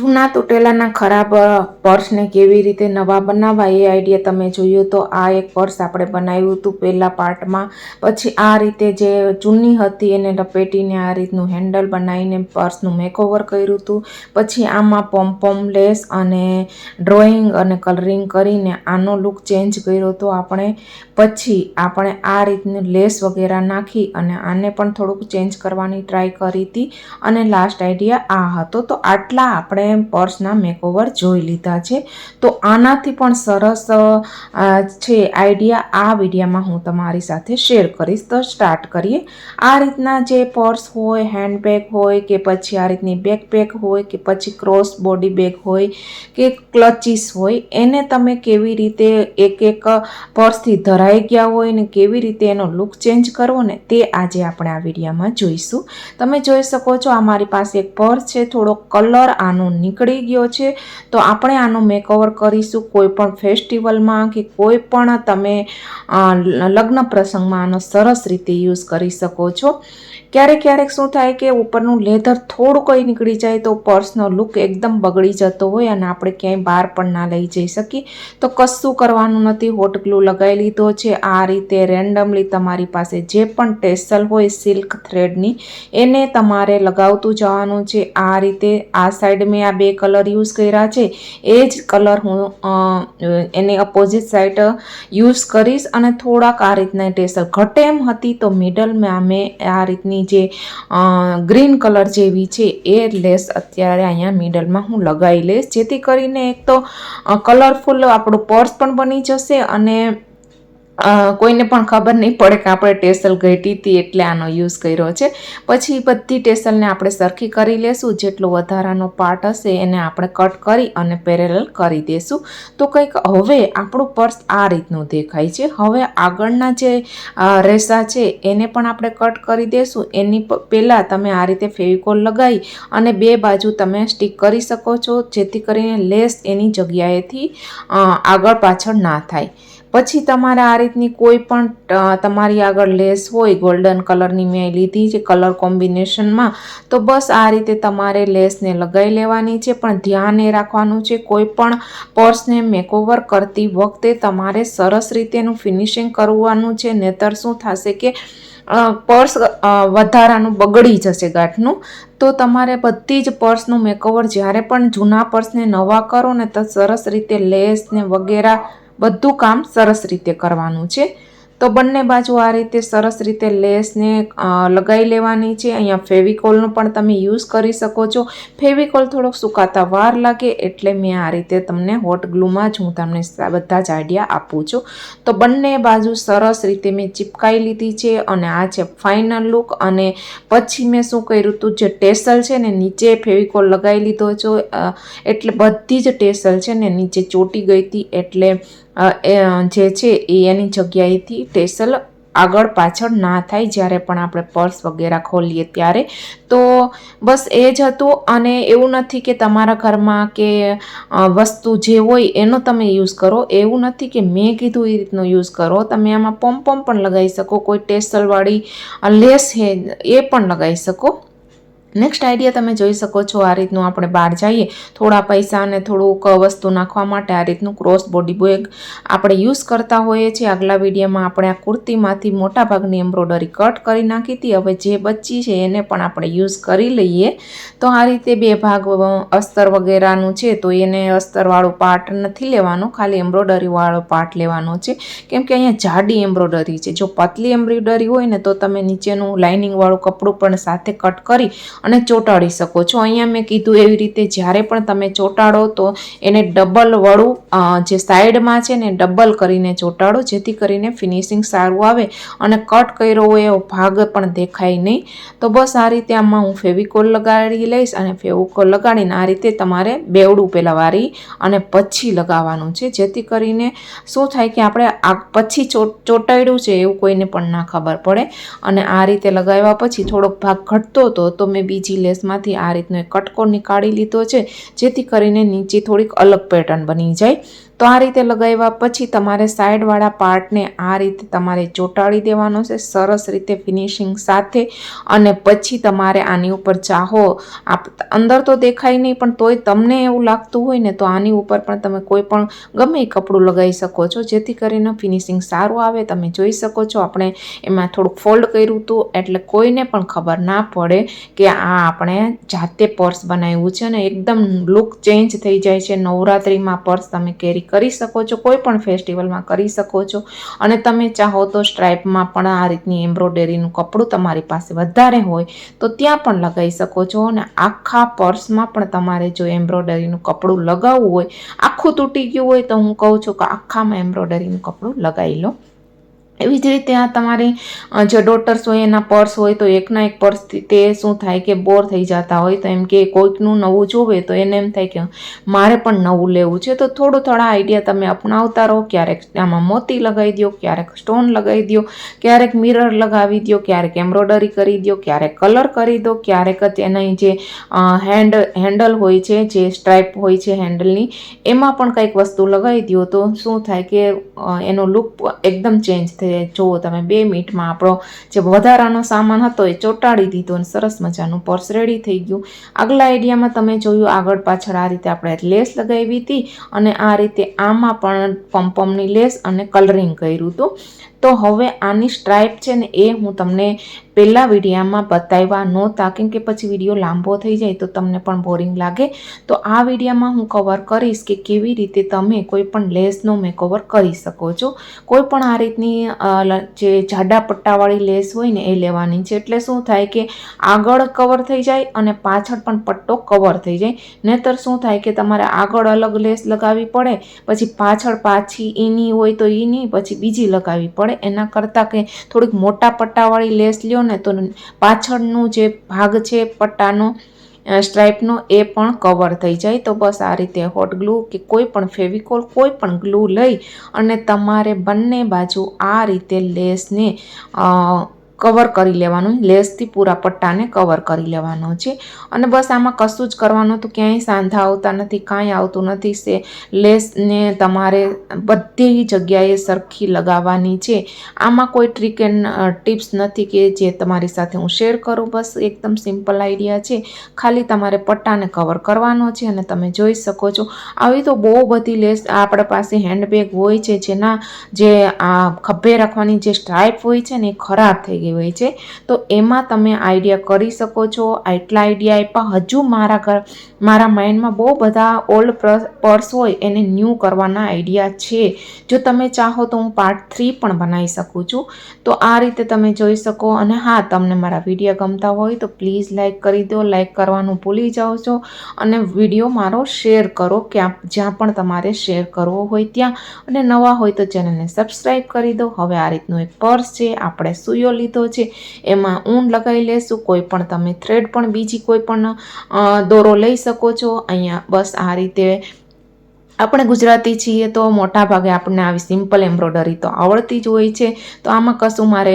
જૂના તૂટેલાના ખરાબ પર્સને કેવી રીતે નવા બનાવવા એ આઈડિયા તમે જોયો તો આ એક પર્સ આપણે બનાવ્યું હતું પહેલાં પાર્ટમાં. પછી આ રીતે જે જૂની હતી એને લપેટીને આ રીતનું હેન્ડલ બનાવીને પર્સનું મેકઓવર કર્યું હતું. પછી આમાં પોમપોમ લેસ અને ડ્રોઈંગ અને કલરિંગ કરીને આનો લુક ચેન્જ કર્યો હતો આપણે પછી આપણે આ રીતની લેસ વગેરે નાખી અને આને પણ થોડુંક ચેન્જ કરવાની ટ્રાય કરી હતી. અને લાસ્ટ આઈડિયા આ હતો. તો આટલા આપણે પર્સના મેકઓવર જોઈ લીધા છે. તો આનાથી પણ સરસ છે આઈડિયા. આ વિડીયામાં હું તમારી સાથે શેર કરીશ. તો સ્ટાર્ટ કરીએ. આ રીતના જે પર્સ હોય, હેન્ડબેગ હોય કે પછી આ રીતની બેકપેક હોય કે પછી ક્રોસ બોડી બેગ હોય કે ક્લચીસ હોય, એને તમે કેવી રીતે એક એક પર્સથી ધરાઈ ગયા હોય ને કેવી રીતે એનો લુક ચેન્જ કરવો ને તે આજે આપણે આ વિડીયામાં જોઈશું. તમે જોઈ શકો છો આ મારી પાસે એક પર્સ છે, થોડો કલર આનો નીકળી ગયો છે. તો આપણે આનો મેકઓવર કરીશું કોઈ પણ ફેસ્ટિવલમાં કે કોઈ પણ તમે લગ્ન પ્રસંગમાં આનો સરસ રીતે યુઝ કરી શકો છો. ક્યારેક ક્યારેક શું થાય કે ઉપરનું લેધર થોડું કંઈ નીકળી જાય તો પર્સનો લુક એકદમ બગડી જતો હોય અને આપણે ક્યાંય બહાર પણ ના લઈ જઈ શકીએ. તો કશું કરવાનું નથી. હોટ ગ્લુ લગાવી લીધો છે. આ રીતે રેન્ડમલી તમારી પાસે જે પણ ટેસલ હોય સિલ્ક થ્રેડની એને તમારે લગાવતું જવાનું છે. આ રીતે આ સાઈડ મેં આ બે કલર યુઝ કર્યા છે. એ જ કલર હું એને અપોઝિટ સાઈડ યુઝ કરીશ અને થોડાક આ રીતના ટેસલ ઘટે એમ હતી તો મિડલમાં મેં આ રીતની જે ગ્રીન કલર જેવી છે એ લેસ અત્યારે અહીંયા મિડલમાં હું લગાવી લઈશ. જેથી કરીને એક તો કલરફુલ આપણું પર્સ પણ બની જશે અને કોઈને પણ ખબર નહીં પડે કે આપણે ટેસલ ઘટી હતી એટલે આનો યુઝ કર્યો છે. પછી બધી ટેસલને આપણે સરખી કરી લેશું. જેટલો વધારાનો પાર્ટ હશે એને આપણે કટ કરી અને પેરેલ કરી દેશું. તો કંઈક હવે આપણું પર્સ આ રીતનું દેખાય છે. હવે આગળના જે રેસા છે એને પણ આપણે કટ કરી દેશું. એની પહેલાં તમે આ રીતે ફેવિકોલ લગાવી અને બે બાજુ તમે સ્ટીક કરી શકો છો. જેથી કરીને લેસ એની જગ્યાએથી આગળ પાછળ ના થાય. પછી તમારે આ રીતની કોઈ પણ તમારી આગળ લેસ હોય ગોલ્ડન કલરની મેં લીધી છે કલર કોમ્બિનેશનમાં તો બસ આ રીતે તમારે લેસને લગાવી લેવાની છે. પણ ધ્યાન એ રાખવાનું છે, કોઈ પણ પર્સને મેકઓવર કરતી વખતે તમારે સરસ રીતે એનું ફિનિશિંગ કરવાનું છે. નહીતર શું થશે કે પર્સ વધારાનું બગડી જશે ગાંઠનું. તો તમારે બધી જ પર્સનું મેકઓવર જ્યારે પણ જૂના પર્સને નવા કરો ને તો સરસ રીતે લેસ ને વગેરે બધું કામ સરસ રીતે કરવાનું છે. તો બંને બાજુ આ રીતે સરસ રીતે લેસને લગાવી લેવાની છે. અહીંયા ફેવિકોલનો પણ તમે યુઝ કરી શકો છો. ફેવિકોલ થોડોક સુકાતા વાર લાગે એટલે મેં આ રીતે તમને હોટ ગ્લુમાં જ હું તમને બધા જ આઈડિયા આપું છું. તો બંને બાજુ સરસ રીતે મેં ચિપકાઈ લીધી છે અને આ છે ફાઇનલ લુક. અને પછી મેં શું કર્યું હતું જે ટેસલ છે ને, નીચે ફેવિકોલ લગાવી લીધો છો એટલે બધી જ ટેસલ છે ને, નીચે ચોટી ગઈ હતી એટલે જે છે, એ એની જગ્યાએથી ટેસલ આગળ પાછળ ના થાય જ્યારે પણ આપણે પર્સ વગેરે ખોલીએ ત્યારે. તો બસ એ જ હતું અને એવું નથી કે તમારા ઘરમાં કે વસ્તુ જે હોય એનો તમે યુઝ કરો. એવું નથી કે મેં કીધું એ રીતનો યુઝ કરો. તમે આમાં પોમ પોમ પણ લગાવી શકો. કોઈ ટેસલવાળી લેસ હે એ પણ લગાવી શકો. નેક્સ્ટ આઈડિયા તમે જોઈ શકો છો, આ રીતનું આપણે બહાર જઈએ, થોડા પૈસા અને થોડુંક વસ્તુ નાખવા માટે આ રીતનું ક્રોસ બોડી બેગ આપણે યુઝ કરતા હોઈએ છીએ. આગલા વિડીયોમાં આપણે આ કુર્તીમાંથી મોટાભાગની એમ્બ્રોડરી કટ કરી નાખી હતી. હવે જે બચી છે એને પણ આપણે યુઝ કરી લઈએ. તો આ રીતે બે ભાગ અસ્તર વગેરેનું છે, તો એને અસ્તરવાળું પાર્ટ નથી લેવાનો, ખાલી એમ્બ્રોડરીવાળો પાર્ટ લેવાનો છે. કેમ કે અહીંયા જાડી એમ્બ્રોડરી છે. જો પતલી એમ્બ્રોડરી હોય ને, તો તમે નીચેનું લાઇનિંગવાળું કપડું પણ સાથે કટ કરી અને ચોંટાડી શકો છો. અહીંયા મેં કીધું એવી રીતે જ્યારે પણ તમે ચોંટાડો તો એને ડબલ વળું જે સાઈડમાં છે ને ડબલ કરીને ચોંટાડો, જેથી કરીને ફિનિશિંગ સારું આવે અને કટ કર્યો હોય એવો ભાગ પણ દેખાય નહીં. તો બસ આ રીતે આમાં હું ફેવિકોલ લગાડી લઈશ અને ફેવિકોલ લગાડીને આ રીતે તમારે બેવડું પહેલાં વારી અને પછી લગાવવાનું છે. જેથી કરીને શું થાય કે આપણે આ પછી ચોંટાડ્યું છે એવું કોઈને પણ ના ખબર પડે. અને આ રીતે લગાવ્યા પછી થોડોક ભાગ ઘટતો હતો, તો મેં બીજી લેસમાંથી આ રીતનો એક કટકો નીકાળી લીધો છે, જેથી કરીને નીચે થોડીક અલગ પેટર્ન બની જાય. તો આ રીતે લગાવ્યા પછી તમારે સાઈડવાળા પાર્ટને આ રીતે તમારે ચોંટાડી દેવાનો છે. સરસ રીતે ફિનિશિંગ સાથે અને પછી તમારે આની ઉપર ચાહો. આપ અંદર તો દેખાય નહીં, પણ તોય તમને એવું લાગતું હોય ને તો આની ઉપર પણ તમે કોઈ પણ ગમે એ કપડું લગાવી શકો છો. જેથી કરીને ફિનિશિંગ સારું આવે, તમે જોઈ શકો છો. આપણે એમાં થોડુંક ફોલ્ડ કર્યું હતું, એટલે કોઈને પણ ખબર ના પડે કે આ આપણે જાતે પર્સ બનાવ્યું છે ને એકદમ લુક ચેન્જ થઈ જાય છે. નવરાત્રિમાં પર્સ તમે કેરી કરી શકો છો, કોઈ પણ ફેસ્ટિવલમાં કરી શકો છો. અને તમે ચાહો તો સ્ટ્રાઇપમાં પણ આ રીતની એમ્બ્રોઇડરીનું કપડું તમારી પાસે વધારે હોય, તો ત્યાં પણ લગાવી શકો છો. અને આખા પર્સમાં પણ તમારે જો એમ્બ્રોઇડરીનું કપડું લગાવવું હોય, આખું તૂટી ગયું હોય તો હું કહું છું કે આખામાં એમ્બ્રોઇડરીનું કપડું લગાવી લો. એવી જ રીતે આ તમારી જે ડોટર્સ હોય, એના પર્સ હોય, તો એકના એક પર્સથી તે શું થાય કે બોર થઈ જતા હોય. તો એમ કે કોઈકનું નવું જોવે, તો એને એમ થાય કે મારે પણ નવું લેવું છે. તો થોડું થોડા આઈડિયા તમે અપનાવતા રહો. ક્યારેક આમાં મોતી લગાવી દો, ક્યારેક સ્ટોન લગાવી દો, ક્યારેક મિરર લગાવી દો, ક્યારેક એમ્બ્રોડરી કરી દો, ક્યારેક કલર કરી દો, ક્યારેક જ એની જે હેન્ડ હેન્ડલ હોય છે, જે સ્ટ્રાઇપ હોય છે હેન્ડલની એમાં પણ કંઈક વસ્તુ લગાવી દો તો શું થાય કે એનો લુક એકદમ ચેન્જ થઈ જુઓ તમે બે મિનિટમાં આપણો જે વધારાનો સામાન હતો એ ચોંટાડી દીધો અને સરસ મજાનું પર્સ રેડી થઈ ગયું. આગલા આઈડિયામાં તમે જોયું આગળ પાછળ આ રીતે આપણે લેસ લગાવી હતી અને આ રીતે આમાં પણ પમ્પમની લેસ અને કલરિંગ કર્યું હતું. તો હવે આની સ્ટ્રાઇપ છે ને એ હું તમને પહેલાં વિડીયામાં બતાવ્યા નહોતા. કેમ કે પછી વીડિયો લાંબો થઈ જાય તો તમને પણ બોરિંગ લાગે. તો આ વિડીયામાં હું કવર કરીશ કે કેવી રીતે તમે કોઈ પણ લેસનો મેકઓવર કરી શકો છો. કોઈ પણ આ રીતની જે જાડા પટ્ટાવાળી લેસ હોય ને એ લેવાની છે. એટલે શું થાય કે આગળ કવર થઈ જાય અને પાછળ પણ પટ્ટો કવર થઈ જાય. નહીતર શું થાય કે તમારે આગળ અલગ લેસ લગાવવી પડે, પછી પાછળ પાછી એની હોય તો એની પછી બીજી લગાવવી પડે. એના કરતાં કે થોડીક મોટા પટ્ટાવાળી લેસ લ્યો ને તો પાછળનું જે ભાગ છે પટ્ટાનો સ્ટ્રાઈપનો એ પણ કવર થઈ જાય. તો બસ આ રીતે હોટ ગ્લુ કે કોઈ પણ ફેવિકોલ, કોઈ પણ ગ્લુ લઈ અને તમારે બંને બાજુ આ રીતે લેસને કવર કરી લેવાનું. લેસથી પૂરા પટ્ટાને કવર કરી લેવાનો છે. અને બસ આમાં કશું જ કરવાનું તો ક્યાંય સાંધા આવતા નથી, કાંઈ આવતું નથી. સે લેસને તમારે બધી જગ્યાએ સરખી લગાવવાની છે. આમાં કોઈ ટ્રીક એન્ડ ટિપ્સ નથી કે જે તમારી સાથે હું શેર કરું. બસ એકદમ સિમ્પલ આઈડિયા છે. ખાલી તમારે પટ્ટાને કવર કરવાનો છે અને તમે જોઈ શકો છો. આવી તો બહુ બધી લેસ આપણા પાસે હેન્ડબેગ હોય છે. જેના જે આ ખભે રાખવાની જે સ્ટ્રાઇપ હોય છે ને એ ખરાબ થઈ ગઈ હોય છે. તો એમાં તમે આઈડિયા કરી શકો છો. આટલા આઈડિયા આપ્યા. હજુ મારા ઘર, મારા માઇન્ડમાં બહુ બધા ઓલ્ડ પર્સ હોય એને ન્યૂ કરવાના આઈડિયા છે. જો તમે ચાહો તો હું પાર્ટ થ્રી પણ બનાવી શકું છું. તો આ રીતે તમે જોઈ શકો. અને હા, તમને મારા વીડિયો ગમતા હોય તો પ્લીઝ લાઈક કરી દો. લાઈક કરવાનું ભૂલી જાઓ છો. અને વીડિયો મારો શેર કરો ક્યાં, જ્યાં પણ તમારે શેર કરવો હોય ત્યાં. અને નવા હોય તો ચેનલને સબસ્ક્રાઈબ કરી દો. હવે આ રીતનું એક પર્સ છે. આપણે સુયો લીધો છે, એમાં ઊન લગાવી લેશું, કોઈ પણ તમે થ્રેડ પણ બીજી કોઈ પણ દોરો લઈ શકો છો. અહીંયા બસ આ રીતે આપણે ગુજરાતી છીએ તો મોટા ભાગે આપણને આવી સિમ્પલ એમ્બ્રોડરી તો આવડતી જ હોય છે. તો આમાં કશું મારે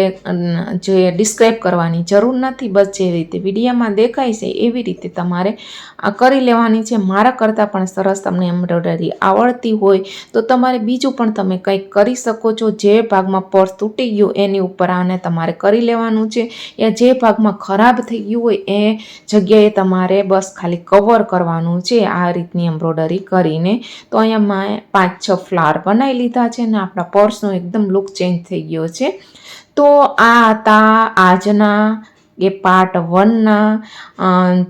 જે ડિસ્ક્રાઈબ કરવાની જરૂર નથી. બસ જે રીતે વિડીયામાં દેખાય છે એવી રીતે તમારે આ કરી લેવાની છે. મારા કરતાં પણ સરસ તમને એમ્બ્રોઈડરી આવડતી હોય તો તમારે બીજું પણ તમે કંઈક કરી શકો છો. જે ભાગમાં પર્સ તૂટી ગયું એની ઉપર આને તમારે કરી લેવાનું છે. યા જે ભાગમાં ખરાબ થઈ ગયું હોય એ જગ્યાએ તમારે બસ ખાલી કવર કરવાનું છે. આ રીતની એમ્બ્રોડરી કરીને. તો અહીંયા મેં પાંચ, છ ફ્લાવર બનાવી લીધા છે અને આપણા પર્સનો એકદમ લુક ચેન્જ થઈ ગયો છે. તો આ હતા આજના એ પાર્ટ વનના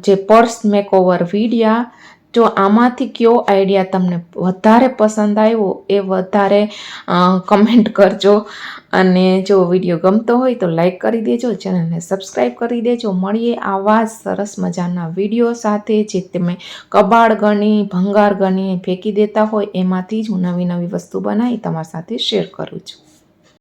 જે પર્સ મેકઓવર વિડીયા જો આમાંથી કયો આઈડિયા તમને વધારે પસંદ આવ્યો એ વધારે કમેન્ટ કરજો. અને જો વીડિયો ગમતો હોય તો લાઈક કરી દેજો ચેનલને સબસ્ક્રાઈબ કરી દેજો. મળીએ આવા સરસ મજાના વીડિયો સાથે જે તમે કબાડ ગણી, ભંગાર ગણી ફેંકી દેતા હોય એમાંથી જ હું નવી નવી વસ્તુ બનાવી તમારી સાથે શેર કરું છું.